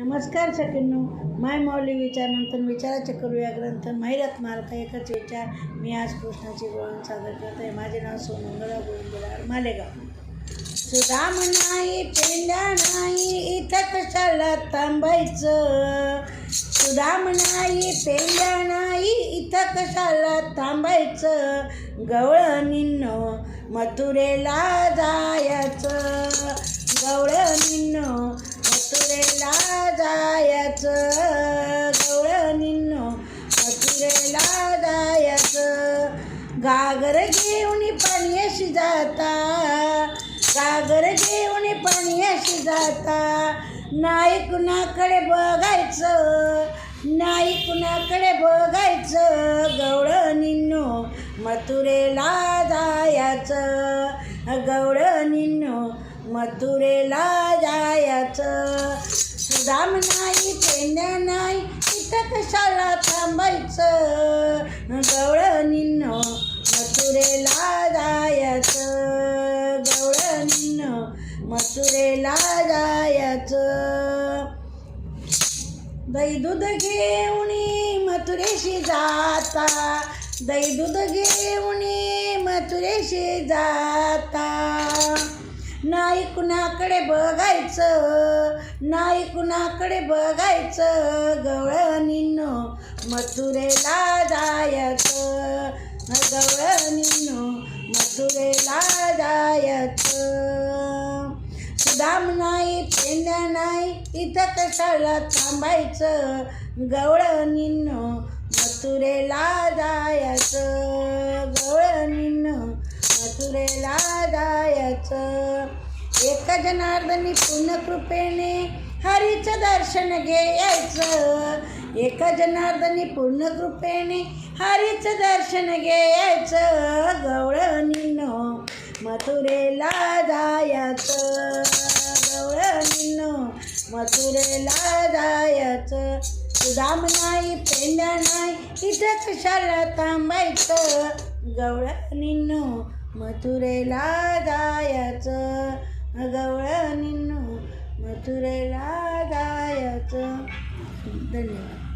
नमस्कार सगळ्यांनो माय माऊली विचारानंतर विचाराचे करूया. ग्रंथ महिरात मालका एकच विचार. मी आज कृष्णाची गोळण सादर करत आहे माझे नाव सोमंगला गोविंदराव मालेगाव. सुदाम नाही पेंड्या नाही इथं कशाला थांबायचं. सुदाम नाही पेंड्या नाही इथं कशाला थांबायचं. गवळणींनो मथुरेला जायचं. गवळणींनो गागर घेऊन पाण्याशी जाता गागर घेऊन पाण्याशी जाता. नाही कुणाकडे बघायचं नाही कुणाकडे बघायचं गवळणींनो मथुरेला जायचं. गवळणींनो मथुरेला जायचं. सुदाम नाही पेंड्या नाही इथं कशाला थांबायचं? गवळणींनो निन्नो मथुरेला जायचं. दही दूध घेऊन मथुरेशी जाता. दही दूध घेऊन मथुरेशी जाता. नाही कुणाकडे बघायचं नाही कुणाकडे बघायचं. गवळणींनो मथुरेला जायचं. नाही पेंड्या नाही. इथं कशाला थांबायचं? गवळणींनो मथुरेला जायचं. गवळणींनो मथुरेला जायचं. एका जनार्दनी पूर्णकृपेने हरीचं दर्शन घ्यायचं. एका जनार्दनी पूर्णकृपेने हरीचं दर्शन घ्यायचं. गवळणींनो मथुरेला जायचं. मथुरेला जायचं. सुदाम नाही पेंड्या नाही इथं कशाला थांबायचं. गवळणींनो मथुरेला जायचं. गवळणींनो मथुरेला जायचं. धन्यवाद.